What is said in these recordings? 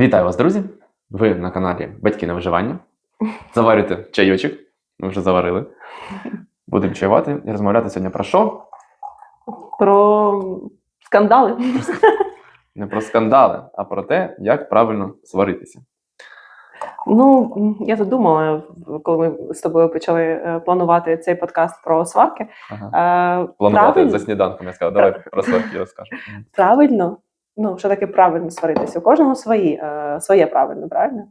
Вітаю вас, друзі! Ви на каналі Батьки на виживання. Заварюйте чайочок. Ми вже заварили. Будемо чаювати і розмовляти сьогодні про що? Про скандали. Не про скандали, а про те, як правильно сваритися. Ну, я задумала, коли ми з тобою почали е, планувати цей подкаст про сварки. Ага. Е, Планувати правильно, за сніданком. Я сказав, давай про сварки розкажемо. правильно, ну, що таке правильно сваритися? У кожного свої, е, своє правильно, правильно?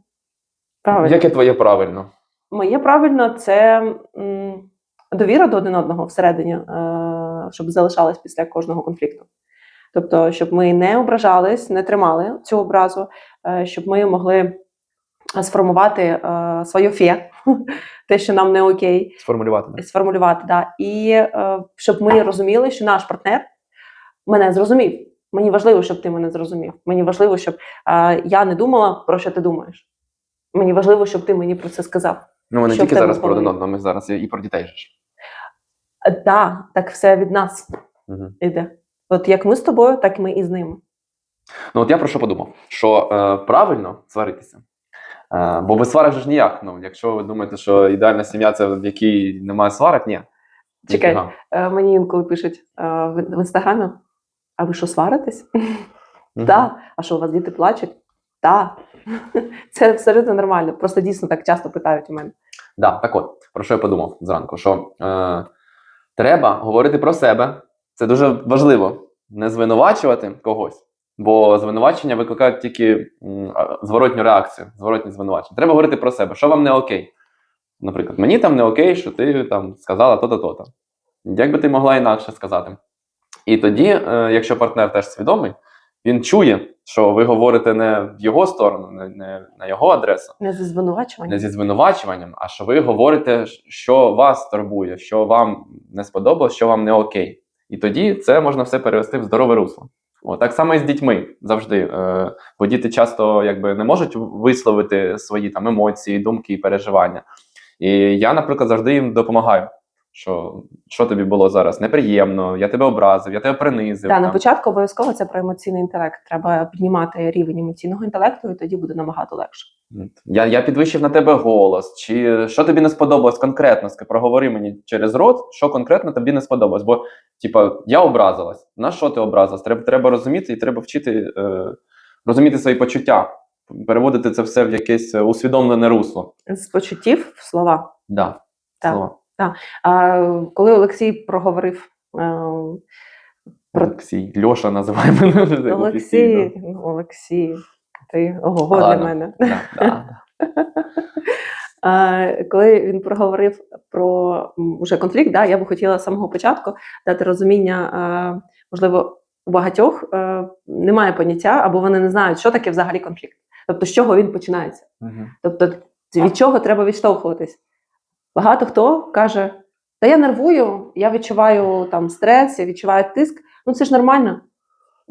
Правильно. Яке твоє правильно? Моє правильно це м, довіра до один одного всередині, е, щоб залишалась після кожного конфлікту. Тобто, щоб ми не ображались, не тримали цю образу, е, щоб ми могли сформувати е, своє фє, те, що нам не окей, Сформулювати. да? сформулювати. Да. І е, щоб ми розуміли, що наш партнер мене зрозумів. Мені важливо, щоб ти мене зрозумів. Мені важливо, щоб е, я не думала, про що ти думаєш. Мені важливо, щоб ти мені про це сказав. Ну, не тільки зараз про один одного, ми зараз і про дітей ж. Так, да, так все від нас Угу. іде. От як ми з тобою, так і ми і з ними. Ну, от я про що подумав? Що е, правильно сваритися. Е, бо без сварок же ж ніяк. Ну, якщо ви думаєте, що ідеальна сім'я це в якій немає сварок, ні. Чекай. Е, мені інколи пишуть е, в інстаграмі: а ви що сваритесь? Так. А що у вас діти плачуть? Так. Це абсолютно нормально. Просто дійсно так часто питають у мене. Да, так от, про що я подумав зранку? Що е, треба говорити про себе. Це дуже важливо. Не звинувачувати когось, бо звинувачення викликають тільки зворотню реакцію, зворотні звинувачення. Треба говорити про себе, що вам не окей. Наприклад, мені там не окей, що ти там сказала то-то, то-то. Як би ти могла інакше сказати? І тоді, е, якщо партнер теж свідомий, він чує, що ви говорите не в його сторону, не, не на його адресу, Не зі звинувачуванням. не зі звинувачуванням, а що ви говорите, що вас турбує, що вам не сподобалось, що вам не окей. І тоді це можна все перевести в здорове русло. О, так само і з дітьми завжди. Е, бо діти часто якби не можуть висловити свої там емоції, думки і переживання. І я, наприклад, завжди їм допомагаю. Що, що тобі було зараз неприємно, я тебе образив, я тебе принизив. Так, на початку обов'язково це про емоційний інтелект. Треба піднімати рівень емоційного інтелекту, і тоді буде набагато легше. Я, я підвищив на тебе голос, чи що тобі не сподобалось конкретно? Проговори мені через рот, що конкретно тобі не сподобалось. Бо, типа, я образилась. На що ти образилась? Треба, треба розуміти і треба вчити е, розуміти свої почуття, переводити це все в якесь е, усвідомлене русло. З почуттів в слова. Да. Так. Слова. А, коли Олексій проговорив. е, Про- Олексій, Льоша називає мене. Олексій, Олексій, ти ого для мене. Да, коли він проговорив про м, уже конфлікт, да, я би хотіла з самого початку дати розуміння, а, можливо, у багатьох е, немає поняття, або вони не знають, що таке взагалі конфлікт. Тобто, з чого він починається. Тобто, від чого треба відштовхуватись? Багато хто каже: Та я нервую, я відчуваю там стрес, я відчуваю тиск. Ну це ж нормально.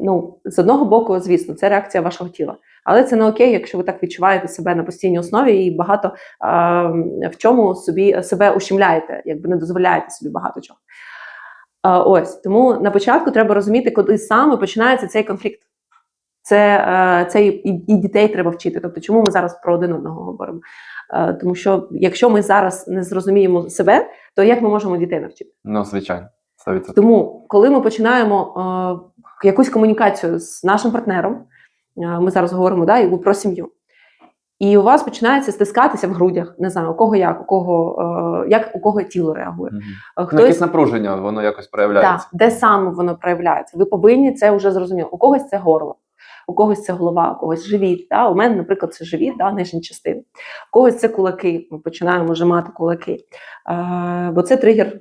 Ну, з одного боку, звісно, це реакція вашого тіла. Але це не окей, якщо ви так відчуваєте себе на постійній основі і багато а, в чому собі себе ущемляєте, якби не дозволяєте собі багато чого. А, ось тому на початку треба розуміти, коли саме починається цей конфлікт. Це, е, це і, і дітей треба вчити. Тобто, чому ми зараз про один одного говоримо? Е, Тому що якщо ми зараз не зрозуміємо себе, то як ми можемо дітей навчити? Ну, звичайно, 100%. Тому, коли ми починаємо е, якусь комунікацію з нашим партнером, е, ми зараз говоримо да, і про сім'ю. І у вас починається стискатися в грудях. Не знаю, у кого як, у кого е, як у кого тіло реагує. Е, Ну, якесь напруження, воно якось проявляється. так, де саме воно проявляється? Ви повинні це вже зрозуміти. У когось це горло, у когось це голова, у когось живіт. Да? У мене, наприклад, це живіт, да, нижня частина. У когось це кулаки. Ми починаємо жимати кулаки. Е, бо це тригер е,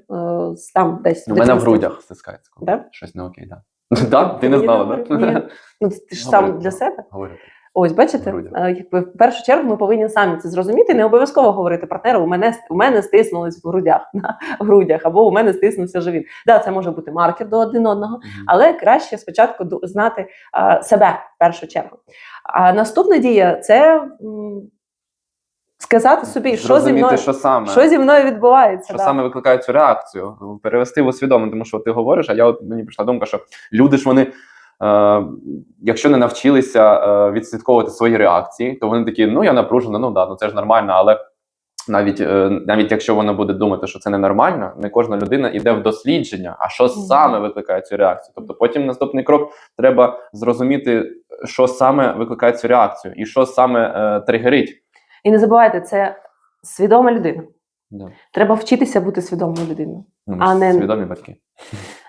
там десь. У мене в грудях стискається. Да? Щось не окей, так. Да? Ти не знала, так? Ну, ти ж сам для себе. Говорю. Ось, бачите, якби в першу чергу ми повинні самі це зрозуміти. Не обов'язково говорити партнеру, у мене у мене стиснулись в грудях, на в грудях, або у мене стиснувся живіт. Да, це може бути маркер до один одного, але краще спочатку знати е, себе в першу чергу. А наступна дія це сказати собі, що зі мною що саме. що зі мною відбувається. що да. саме викликає цю реакцію, перевести в усвідомлення, тому що ти говориш, а я от мені прийшла думка, що люди ж вони якщо не навчилися е, відслідковувати свої реакції, то вони такі, ну я напружена, ну да, ну це ж нормально, але навіть, е, навіть якщо вона буде думати, що це ненормально, не кожна людина йде в дослідження, а що саме викликає цю реакцію. Тобто потім наступний крок треба зрозуміти, що саме викликає цю реакцію, і що саме е, тригерить. І не забувайте, це свідома людина. Да. Треба вчитися бути свідомою людиною. Ну, А не- свідомі батьки,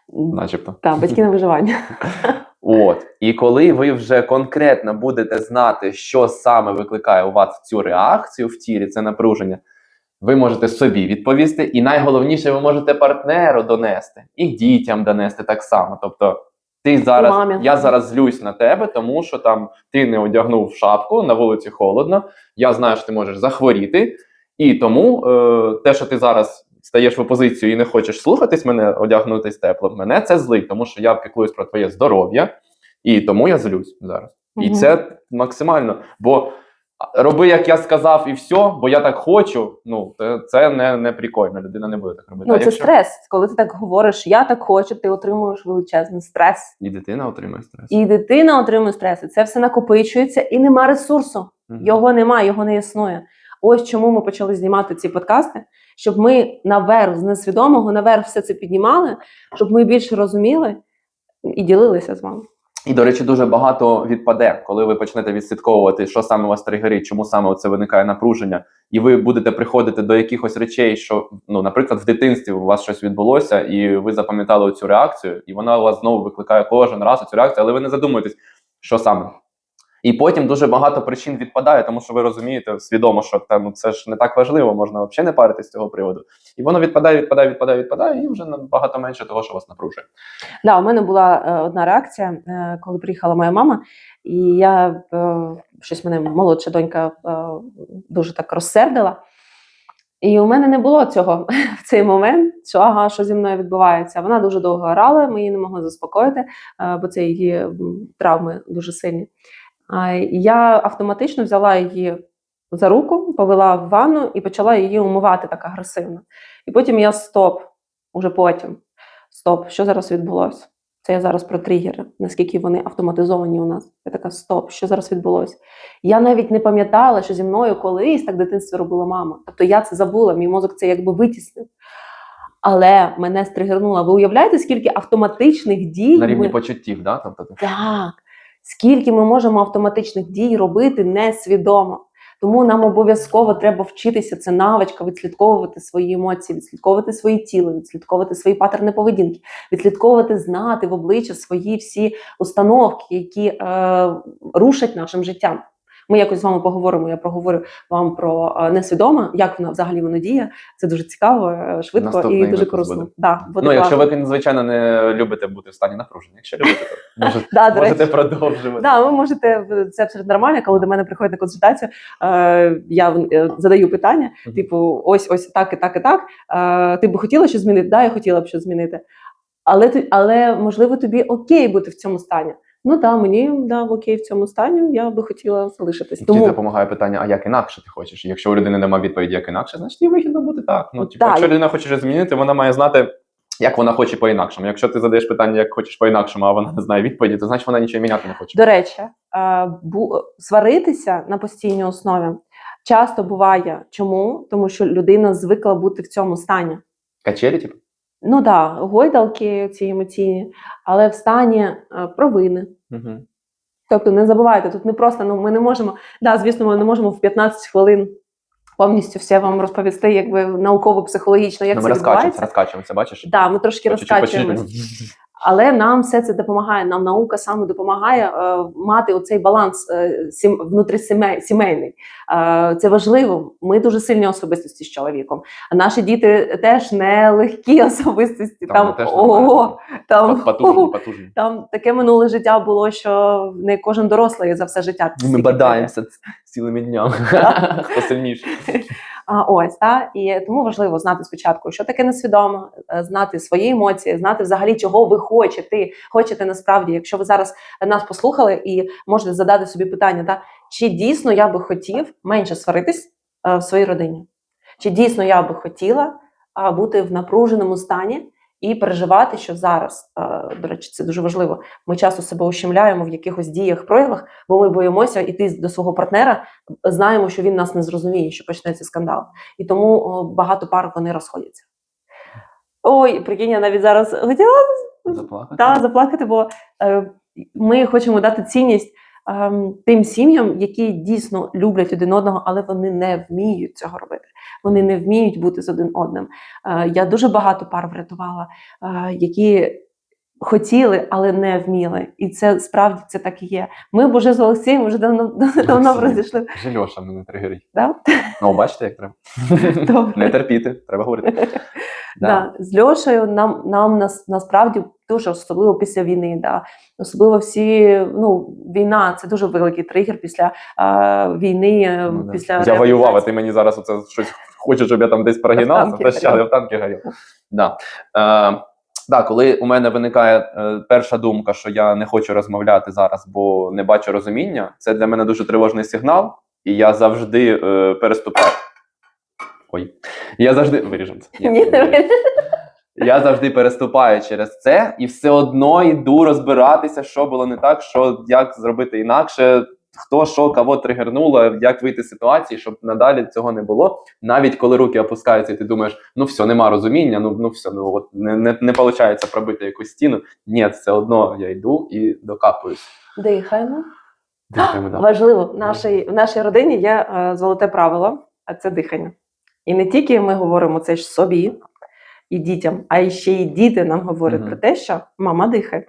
начебто. Так, батьки на виживання. От і коли ви вже конкретно будете знати, що саме викликає у вас цю реакцію в тілі, це напруження, ви можете собі відповісти, і найголовніше, ви можете партнеру донести і дітям донести так само. Тобто, ти зараз мамі. я зараз злюсь на тебе, тому що там ти не одягнув шапку на вулиці холодно. Я знаю, що ти можеш захворіти, і тому е, те, що ти зараз. Стаєш в опозицію і не хочеш слухатись мене, одягнутись тепло. Мене це злить, тому що я піклуюсь про твоє здоров'я, і тому я злюсь зараз. І це максимально. Бо роби, як я сказав, і все, бо я так хочу. Ну це, не, не прикольно. Людина не буде так робити. Ну, А це якщо- стрес. Коли ти так говориш, я так хочу, ти отримуєш величезний стрес. І дитина отримує стрес. І дитина отримує стрес. І це все накопичується, і нема ресурсу. Мгм. Його немає, його не існує. Ось чому ми почали знімати ці подкасти, щоб ми наверх з несвідомого, наверх все це піднімали, щоб ми більше розуміли і ділилися з вами. І, до речі, дуже багато відпаде, коли ви почнете відслідковувати, що саме у вас тригерить, чому саме це виникає напруження, і ви будете приходити до якихось речей, що, ну, наприклад, в дитинстві у вас щось відбулося, і ви запам'ятали цю реакцію, і вона у вас знову викликає кожен раз цю реакцію, але ви не задумуєтесь, що саме. І потім дуже багато причин відпадає, тому що ви розумієте свідомо, що там ну, це ж не так важливо, можна взагалі не паритись з цього приводу. І воно відпадає, відпадає, відпадає, відпадає, і вже набагато менше того, що вас напружує. Да, у мене була е, одна реакція, е, коли приїхала моя мама, і я е, щось мене молодша донька е, дуже так розсердила. І у мене не було цього в цей момент, що ага, що зі мною відбувається. Вона дуже довго орала, ми її не могли заспокоїти, е, бо це її травми дуже сильні. Я автоматично взяла її за руку, повела в ванну і почала її умивати так агресивно. І потім я стоп, уже потім. Стоп, що зараз відбулося? Це я зараз про тригери, наскільки вони автоматизовані у нас. Я така, стоп, що зараз відбулося? Я навіть не пам'ятала, що зі мною колись так в дитинстві робила мама. Тобто я це забула, мій мозок це якби витіснив. Але мене стригернуло. Ви уявляєте, скільки автоматичних дій На рівні ми... почуттів, да? тобто, Так. Скільки ми можемо автоматичних дій робити несвідомо. Тому нам обов'язково треба вчитися це навичка відслідковувати свої емоції, відслідковувати своє тіло, відслідковувати свої паттерни поведінки, відслідковувати, знати в обличчя свої всі установки, які е, рушать нашим життям. Ми якось з вами поговоримо. Я проговорю вам про е, несвідоме, як вона взагалі воно діє. Це дуже цікаво, е, швидко Наступний і дуже корисно. буде. Да, буде ну, якщо ви, звичайно, не любите бути в стані напруження. Якщо любите, то можете, Да, можете продовжувати. Да, ви можете це абсолютно нормально, коли до мене приходять на консультацію. Е, я задаю питання: типу, ось ось так і так, і так. Ти би хотіла щось змінити? Да, я хотіла б щось змінити. Але але можливо тобі окей бути в цьому стані. Ну так, мені да, окей в цьому стані, я би хотіла залишитись. Чи Тому допомагає питання, а як інакше ти хочеш? Якщо у людини немає відповіді, як інакше, значить їй вигідно буде так. Ну, типу, Так. якщо людина хоче щось змінити, вона має знати, як вона хоче по-інакшому. Якщо ти задаєш питання, як хочеш по-інакшому, а вона не знає відповіді, то значить вона нічого міняти не хоче. До речі, е, сваритися на постійній основі часто буває. Чому? Тому що людина звикла бути в цьому стані. Качелі, типу? Ну так, да, гойдалки ці емоційні, але в стані е, провини. Угу. Тобто не забувайте, тут не просто ну ми не можемо. Да, звісно, ми не можемо в 15 хвилин повністю все вам розповісти, якби науково-психологічно, як Ну, це ми розкачуємося, відбувається. розкачуємося, бачиш? Да, ми трошки По чуть-чуть, по розкачуємося. чуть-чуть. Але нам все це допомагає. Нам наука саме допомагає е, мати оцей баланс е, сім, внутрісімей- сімейний. Е, це важливо. Ми дуже сильні особистості з чоловіком. А наші діти теж не легкі особистості. Та Там, вони теж ого, там, Потужні, потужні. там таке минуле життя було, що не кожен дорослий за все життя. Ми бадаємося цілими днями. Хто сильніший. А, ось та і тому важливо знати спочатку, що таке несвідомо, е, знати свої емоції, знати взагалі, чого ви хочете. Хочете насправді, якщо ви зараз нас послухали і можете задати собі питання, та чи дійсно я би хотів менше сваритись е, в своїй родині? Чи дійсно я би хотіла бути в напруженому стані і переживати, що зараз, е, до речі, це дуже важливо. Ми часто себе ущемляємо в якихось діях, проявах, бо ми боїмося йти до свого партнера, знаємо, що він нас не зрозуміє, що почнеться скандал. І тому багато пар вони розходяться. Ой, прикинь, я навіть зараз хотіла Заплакати. та, заплакати, бо е, ми хочемо дати цінність тим сім'ям, які дійсно люблять один одного, але вони не вміють цього робити. Вони не вміють бути з один одним. Е, я дуже багато пар врятувала, е, які хотіли, але не вміли. І це справді це так і є. Ми б уже з Олексієм вже давно, давно розійшли. Вже Льоша мене тригерить. Да? Ну, бачите, як треба. Добре. Не терпіти, треба говорити. Да. З Льошею нам, нам нас, насправді дуже особливо після війни. Да. Особливо всі, ну, війна це дуже великий тригер після е, війни. Ну, да. після Я воював, а ти мені зараз оце щось хочеш, щоб я там десь прогинався, та ще в танки горів. Да. Е, да, коли у мене виникає е, перша думка, що я не хочу розмовляти зараз, бо не бачу розуміння, це для мене дуже тривожний сигнал, і я завжди е, переступаю. Ой, я завжди виріжемо це. Ні, не ви- Я завжди переступаю через це і все одно йду розбиратися, що було не так, що як зробити інакше, хто що кого тригернуло, як вийти з ситуації, щоб надалі цього не було. Навіть коли руки опускаються, і ти думаєш, ну все, нема розуміння, ну ну все, ну от не, не, не виходить пробити якусь стіну. Ні, все одно я йду і докапуюсь. Дихаємо. Дихаємо, да. Важливо, в нашій, в нашій родині є е, золоте правило, а це дихання. І не тільки ми говоримо це ж собі і дітям, а ще й діти нам говорять Мгм. про те, що мама дихає.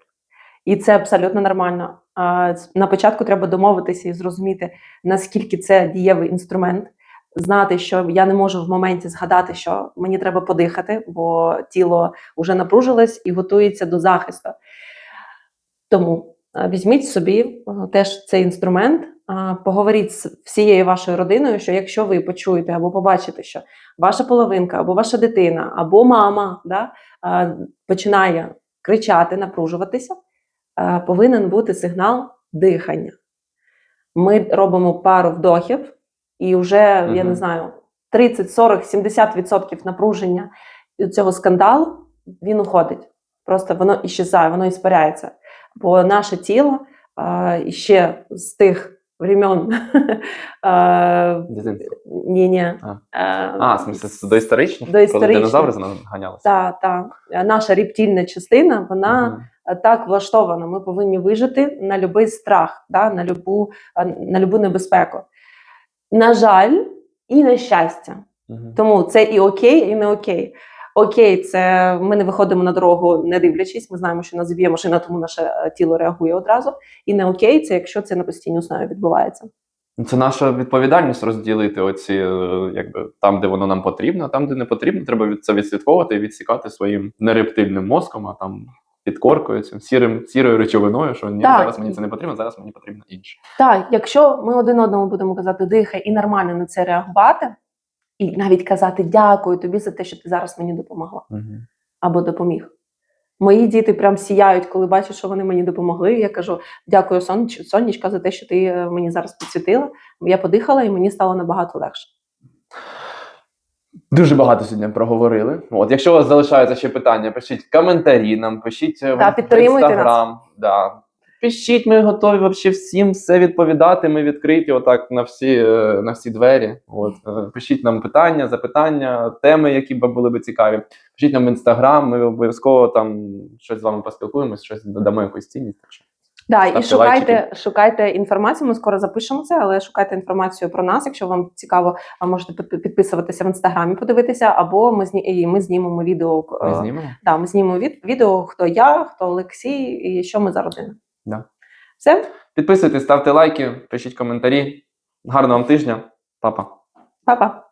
І це абсолютно нормально. На початку треба домовитися і зрозуміти, наскільки це дієвий інструмент. Знати, що я не можу в моменті згадати, що мені треба подихати, бо тіло вже напружилось і готується до захисту. Тому візьміть собі е, теж цей інструмент, поговоріть з всією вашою родиною, що якщо ви почуєте або побачите, що ваша половинка, або ваша дитина, або мама да, починає кричати, напружуватися, повинен бути сигнал дихання. Ми робимо пару вдохів, і вже, я не знаю, 30, 40, 70% напруження цього скандалу він уходить. Просто воно іщезає, воно іспаряється. Бо наше тіло е, ще з тих времен. е, Дитинство. ні, ні. А. В смысле, доісторичні? Коли динозаври за нами ганялися? та, та. Е, Наша рептильна частина, вона так влаштована. Ми повинні вижити на будь-який страх, на любу, на любу небезпеку. На жаль, і на щастя. Тому це і окей, і не окей. Окей, це ми не виходимо на дорогу, не дивлячись. Ми знаємо, що нас зіб'є машина, тому наше е, тіло реагує одразу. І не окей, це якщо це на постійній основі відбувається. Ну, Це наша відповідальність розділити оці, е, якби там, де воно нам потрібно, а там, де не потрібно, треба це відслідковувати і відсікати своїм нерептильним мозком, а там підкоркою, цим сірим, сірою речовиною, що ні, Так. зараз мені це не потрібно, зараз мені потрібно інше. Так, якщо ми один одному будемо казати дихай і нормально на це реагувати, і навіть казати дякую тобі за те, що ти зараз мені допомогла або допоміг. Мої діти прям сіяють, коли бачать, що вони мені допомогли. Я кажу: дякую, Соніч, Сонечка, за те, що ти е, мені зараз підсвітила. Я подихала, і мені стало набагато легше. Дуже багато сьогодні проговорили. От, якщо у вас залишаються ще питання, пишіть коментарі нам, пишіть е, Та, в Instagram. Да. Пишіть, ми готові вообще всім все відповідати. Ми відкриті отак на всі, е, на всі двері. От, е, пишіть нам питання, запитання, теми, які б були б цікаві. Пишіть нам в інстаграм, ми обов'язково там щось з вами поспілкуємось, щось додамо якусь цінність. Да, і шукайте, шукайте інформацію. Ми скоро запишемо це, але шукайте інформацію про нас. Якщо вам цікаво, можете підписуватися в інстаграмі, подивитися, або ми зні... ми знімемо відео. Ми е, знімемо. Да, ми знімемо від... відео, хто я, хто Олексій, і що ми за родина. Да. Все, Підписуйтесь, ставте лайки, пишіть коментарі. Гарного вам тижня, папа. па-па.